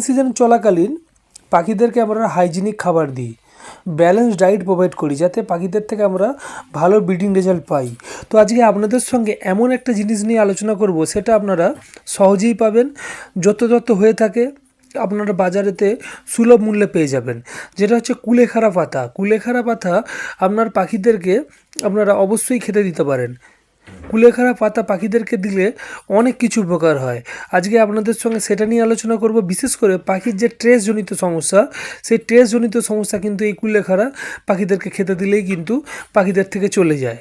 Season চলাকালীন পাখিদেরকে আমরা হাইজিনিক খাবার দিই। ব্যালেন্স ডায়েট প্রোভাইড করি যাতে পাখিদের থেকে আমরা ভালো ব্রিডিং রেজাল্ট পাই। তো আজকে আপনাদের সঙ্গে এমন একটা জিনিস নিয়ে আলোচনা করব, সেটা আপনারা সহজেই পাবেন যত যত হয়ে থাকে, আপনারা বাজারেতে সুলভ মূল্যে পেয়ে যাবেন। যেটা হচ্ছে কুলেখাড়া পাতা। কুলেখাড়া পাতা আপনার পাখিদেরকে আপনারা অবশ্যই খেতে দিতে পারেন। কুলেখাড়া পাতা পাখিদেরকে দিলে অনেক কিছু উপকার হয়। আজকে আপনাদের সঙ্গে সেটা নিয়ে আলোচনা করব। বিশেষ করে পাখির যে ট্রেসজনিত সমস্যা, সেই ট্রেসজনিত সমস্যা কিন্তু এই কুলেখাড়া পাখিদেরকে খেতে দিলেই কিন্তু পাখিদের থেকে চলে যায়।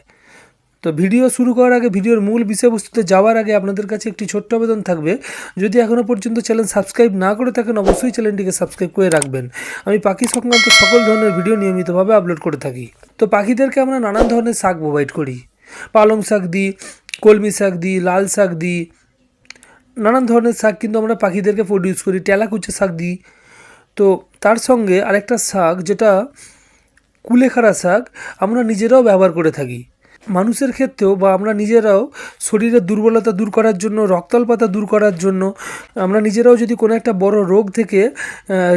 তো ভিডিও শুরু করার আগে, ভিডিওর মূল বিষয়বস্তুতে যাওয়ার আগে আপনাদের কাছে একটি ছোট্ট আবেদন থাকবে। যদি এখনও পর্যন্ত চ্যানেল সাবস্ক্রাইব না করে থাকেন, অবশ্যই চ্যানেলটিকে সাবস্ক্রাইব করে রাখবেন। আমি পাখি সংক্রান্ত সকল ধরনের ভিডিও নিয়মিতভাবে আপলোড করে থাকি। তো পাখিদেরকে আমরা নানান ধরনের শাক প্রোভাইড করি। পালং শাক দিই, কলমি শাক দিই, লাল শাক দিই, নানান ধরনের শাক কিন্তু আমরা পাখিদেরকে প্রডিউস করি টেলাকুচা শাক দিই। তো তার সঙ্গে আরেকটা শাক যেটা কুলেখাড়া শাক আমরা নিজেরাও ব্যবহার করে থাকি। মানুষের ক্ষেত্রেও বা আমরা নিজেরাও শরীরের দুর্বলতা দূর করার জন্য, রক্তাল্পতা দূর করার জন্য, আমরা নিজেরাও যদি কোনো একটা বড় রোগ থেকে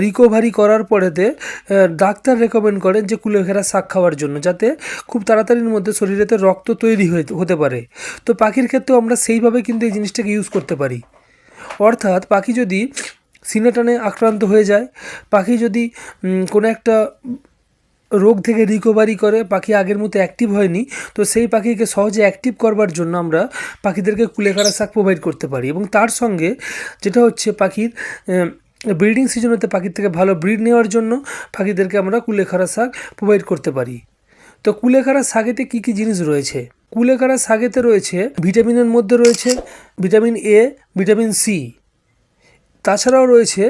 রিকভারি করার পরেতে ডাক্তার রেকমেন্ড করেন যে কুলেখাড়া শাক খাওয়ার জন্য, যাতে খুব তাড়াতাড়ির মধ্যে শরীরেতে রক্ত তৈরি হতে পারে। তো পাখির ক্ষেত্রেও আমরা সেইভাবে কিন্তু এই জিনিসটাকে ইউজ করতে পারি। অর্থাৎ পাখি যদি সিনেটানে আক্রান্ত হয়ে যায়, পাখি যদি কোনো একটা রোগ থেকে রিকভারি করে, পাখি আগের মতো অ্যাক্টিভ হয়নি, তো সেই পাখিকে সহজে অ্যাক্টিভ করবার জন্য আমরা পাখিদেরকে কুলেখাড়া শাক প্রোভাইড করতে পারি। এবং তার সঙ্গে যেটা হচ্ছে পাখির ব্রিডিং সিজনেতে পাখির থেকে ভালো ব্রিড নেওয়ার জন্য পাখিদেরকে আমরা কুলেখাড়া শাক প্রোভাইড করতে পারি। তো কুলেখাড়া শাকেতে কী কী জিনিস রয়েছে? কুলেখাড়া শাকেতে রয়েছে ভিটামিনের মধ্যে রয়েছে ভিটামিন এ ভিটামিন সি তাছাড়াও রয়েছে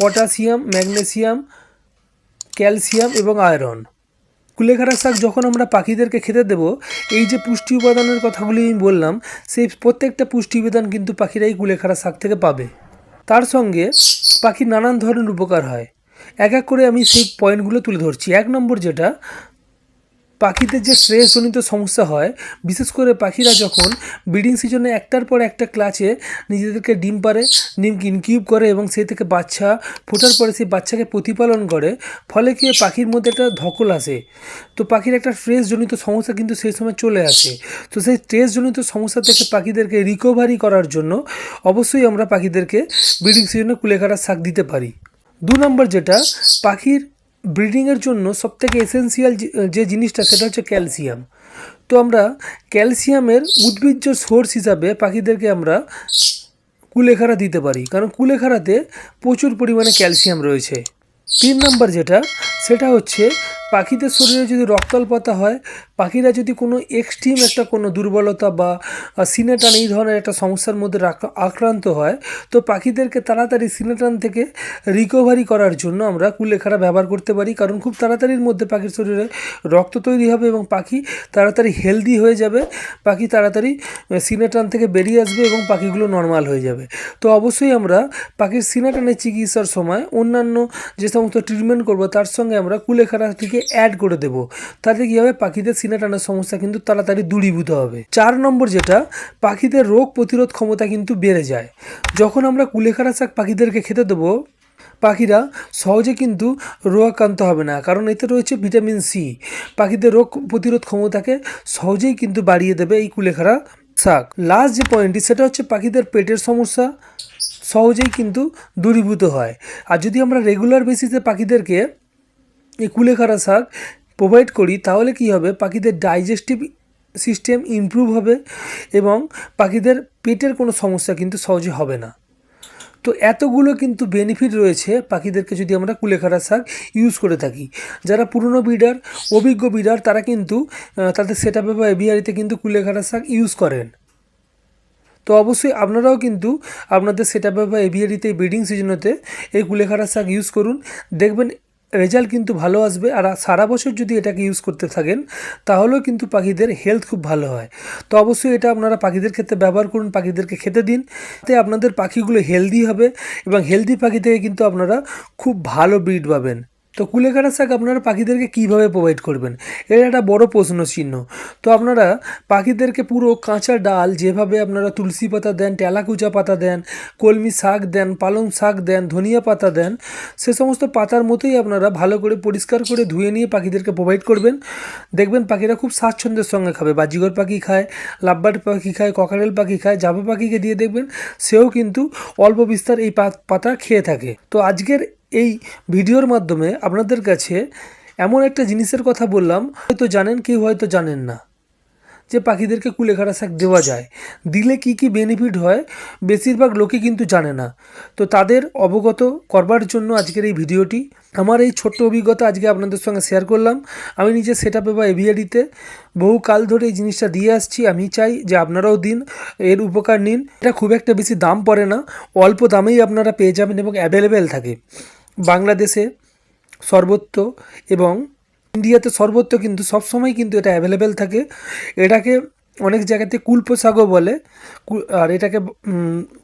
পটাশিয়াম ম্যাগনেসিয়াম ক্যালসিয়াম এবং আয়রন। কুলেখাড়া শাক যখন আমরা পাখিদেরকে খেতে দেব, এই যে পুষ্টি উপাদানের কথাগুলি আমি বললাম, সেই প্রত্যেকটা পুষ্টি উপাদান কিন্তু পাখিরাই কুলেখাড়া শাক থেকে পাবে। তার সঙ্গে পাখি নানান ধরনের উপকার হয়। এক এক করে আমি সেই পয়েন্টগুলো তুলে ধরছি। এক নম্বর যেটা পাখিদের যে স্ট্রেসজনিত সমস্যা হয়, বিশেষ করে পাখিরা যখন ব্রিডিং সিজনে একটার পর একটা ক্লাচে নিজেদেরকে ডিম পারে ডিম ইনকিউব করে এবং সেই থেকে বাচ্চা ফোটার পরে সেই বাচ্চাকে প্রতিপালন করে, ফলে কি পাখির মধ্যে একটা ধকল আসে। তো পাখির একটা স্ট্রেসজনিত সমস্যা কিন্তু সেই সময় চলে আসে। তো সেই স্ট্রেসজনিত সমস্যা থেকে পাখিদেরকে রিকভারি করার জন্য অবশ্যই আমরা পাখিদেরকে ব্রিডিং সিজনে কুলেখাড়া শাক দিতে পারি। দু নম্বর যেটা, পাখির ব্রিডিংয়ের জন্য সবথেকে এসেন্সিয়াল যে জিনিসটা, সেটা হচ্ছে ক্যালসিয়াম তো আমরা ক্যালসিয়ামের উদ্ভিজ্জ সোর্স হিসাবে পাখিদেরকে আমরা কুলেখাড়া দিতে পারি। কারণ কুলেখাড়াতে প্রচুর পরিমাণে ক্যালসিয়াম রয়েছে। তিন নাম্বার যেটা, সেটা হচ্ছে পাখিদের শরীরে যদি রক্তাল্পতা হয়, পাখিরা যদি কোনো এক্সট্রিম একটা কোনো দুর্বলতা বা সিনেটান এই ধরনের একটা সমস্যার মধ্যে আক্রান্ত হয়, তো পাখিদেরকে তাড়াতাড়ি সিনেটান থেকে রিকভারি করার জন্য আমরা কুলেখাড়া ব্যবহার করতে পারি। কারণ খুব তাড়াতাড়ির মধ্যে পাখির শরীরে রক্ত তৈরি হবে এবং পাখি তাড়াতাড়ি হেলদি হয়ে যাবে, পাখি তাড়াতাড়ি সিনেটান থেকে বেরিয়ে আসবে এবং পাখিগুলো নর্মাল হয়ে যাবে। তো অবশ্যই আমরা পাখির সিনেটানের চিকিৎসার সময় অন্যান্য যে সমস্ত ট্রিটমেন্ট করব, তার সঙ্গে আমরা কুলেখাড়াটিকে অ্যাড করে দেব। তাতে কী হবে? পাখিদের সিনেটানের সমস্যা কিন্তু তাড়াতাড়ি দূরীভূত হবে। চার নম্বর যেটা, পাখিদের রোগ প্রতিরোধ ক্ষমতা কিন্তু বেড়ে যায়। যখন আমরা কুলেখাড়া শাক পাখিদেরকে খেতে দেবো, পাখিরা সহজে কিন্তু রোগাক্রান্ত হবে না, কারণ এতে রয়েছে ভিটামিন সি পাখিদের রোগ প্রতিরোধ ক্ষমতাকে সহজেই কিন্তু বাড়িয়ে দেবে এই কুলেখাড়া শাক। লাস্ট যে পয়েন্টটি সেটা হচ্ছে পাখিদের পেটের সমস্যা সহজেই কিন্তু দূরীভূত হয়। আর যদি আমরা রেগুলার বেসিসে পাখিদেরকে কুলেখাড়া শাক প্রোভাইড করি, তাহলে কি হবে? পাখিদের ডাইজেস্টিভ সিস্টেম ইমপ্রুভ হবে এবং পাখিদের পেটের কোনো সমস্যা কিন্তু সহজে হবে না। তো এতগুলো কিন্তু বেনিফিট রয়েছে পাখিদেরকে যদি আমরা কুলেখাড়া শাক ইউজ করে থাকি। যারা পুরনো বিডার অভিজ্ঞ বিডার তারা কিন্তু তাদের সেট আপে বা এভিয়ারিতে কিন্তু কুলেখাড়া শাক ইউজ করেন। তো অবশ্যই আপনারাও কিন্তু আপনাদের সেট আপে বা এভিয়ারিতে ব্রিডিং সিজনেতে এই কুলেখাড়া শাক ইউজ করুন। দেখবেন রেজাল্ট কিন্তু ভালো আসবে আর সারা বছর যদি এটাকে ইউজ করতে থাকেন, তাহলেও কিন্তু পাখিদের হেলথ খুব ভালো হয়। তো অবশ্যই এটা আপনারা পাখিদের ক্ষেত্রে ব্যবহার করুন, পাখিদেরকে খেতে দিন। তাতে আপনাদের পাখিগুলো হেলদি হবে এবং হেলদি পাখি থেকে কিন্তু আপনারা খুব ভালো ব্রিড পাবেন। তো কুলেখাড়া শাক আপনারা পাখিদেরকে কীভাবে প্রোভাইড করবেন? এটা একটা বড় প্রশ্ন চিহ্ন। তো আপনারা পাখিদেরকে পুরো কাঁচা ডাল যেভাবে আপনারা তুলসী পাতা দেন, টেলাকুচা পাতা দেন, কলমি শাক দেন, পালং শাক দেন, ধনিয়া পাতা দেন, সে সমস্ত পাতার মতোই আপনারা ভালো করে পরিষ্কার করে ধুয়ে নিয়ে পাখিদেরকে প্রোভাইড করবেন। দেখবেন পাখিরা খুব স্বাচ্ছন্দ্যের সঙ্গে খাবে। বাজিগর পাখি খায়, লাভবার্ড পাখি খায়, ককারেল পাখি খায় জাভা পাখিকে দিয়ে দেখবেন, সেও কিন্তু অল্প বিস্তার এই পাতা খেয়ে থাকে। তো আজকের এই ভিডিওর মাধ্যমে আপনাদের কাছে এমন একটা জিনিসের কথা বললাম, হয়তো জানেন, কেউ হয়তো জানেন না, যে পাখিদেরকে কুলেখাড়া শাক দেওয়া যায়। দিলে কি কি বেনিফিট হয়? বেশিরভাগ লোকে কিন্তু জানে না। তো তাদের অবগত করবার জন্য আজকের এই ভিডিওটি। আমার এই ছোট্ট অভিজ্ঞতা আজকে আপনাদের সঙ্গে শেয়ার করলাম। আমি নিজে সেট আপে বা এভিয়ারিতে বহু কাল ধরে এই জিনিসটা দিয়ে আসছি। আমি চাই যে আপনারাও দিন, এর উপকার নিন। এটা খুব একটা বেশি দাম পড়ে না। অল্প দামেই আপনারা পেয়ে যাবেন এবং অ্যাভেলেবেল থাকে। বাংলাদেশে সর্বত্র এবং ইন্ডিয়াতে সর্বত্র কিন্তু সবসময় কিন্তু এটা অ্যাভেলেবেল থাকে। এটাকে অনেক জায়গাতে কুলপো শাকও বলে আর এটাকে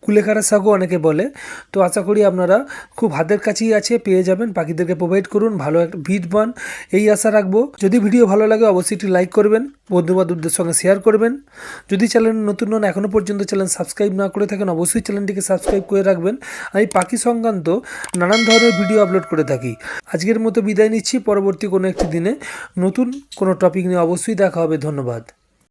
কুলেখাড়া শাকও অনেকে বলে। তো আশা করি আপনারা খুব হাতের কাছেই আছে, পেয়ে যাবেন, পাখিদেরকে প্রোভাইড করুন, ভালো একটা ভিট বান এই আশা রাখব। যদি ভিডিও ভালো লাগে, অবশ্যই একটি লাইক করবেন বন্ধু বান্ধবদের সঙ্গে শেয়ার করবেন। যদি চ্যানেল নতুন নন এখনও পর্যন্ত চ্যানেল সাবস্ক্রাইব না করে থাকেন, অবশ্যই চ্যানেলটিকে সাবস্ক্রাইব করে রাখবেন। আমি পাখি সংক্রান্ত নানান ধরনের ভিডিও আপলোড করে থাকি। আজকের মতো বিদায় নিচ্ছি, পরবর্তী কোনো একটি দিনে নতুন কোনো টপিক নিয়ে অবশ্যই দেখা হবে, ধন্যবাদ।